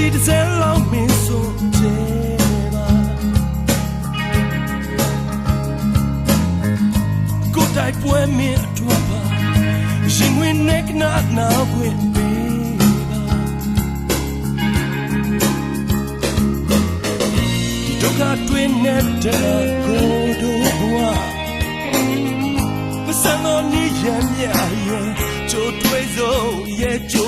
ချီတစ်စဲလုံးမင်းဆိုတဲ့ပါကိုတိုင်ပွဲမင်းအထွတ်ပါရှင်ဝင်နဲ့ကနာနာဝင်ပေးဒုက္ခတွင်နေတဲ့ကိုတို့ဘဝပစံတော်နေရမြရဲ့ချိုးတွေးစုံရဲ့ချိုး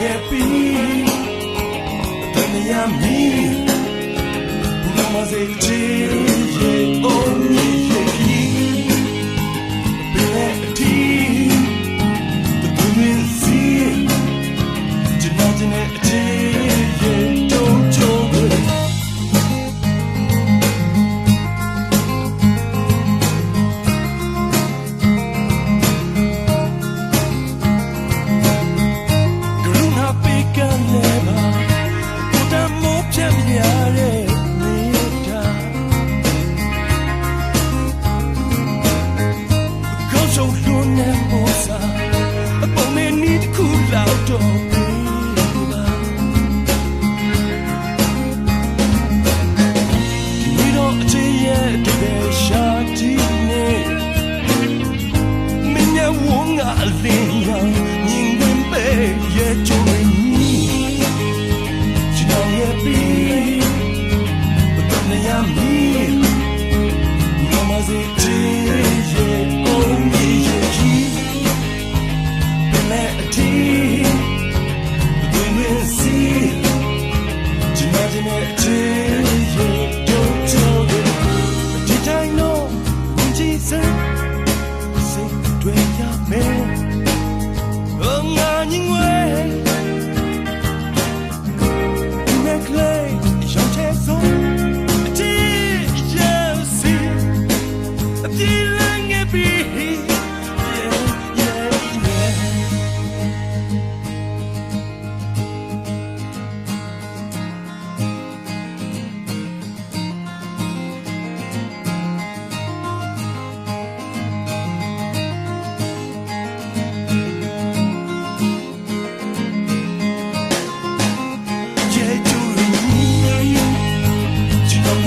Gepi me, Tanya Brumas e Tiro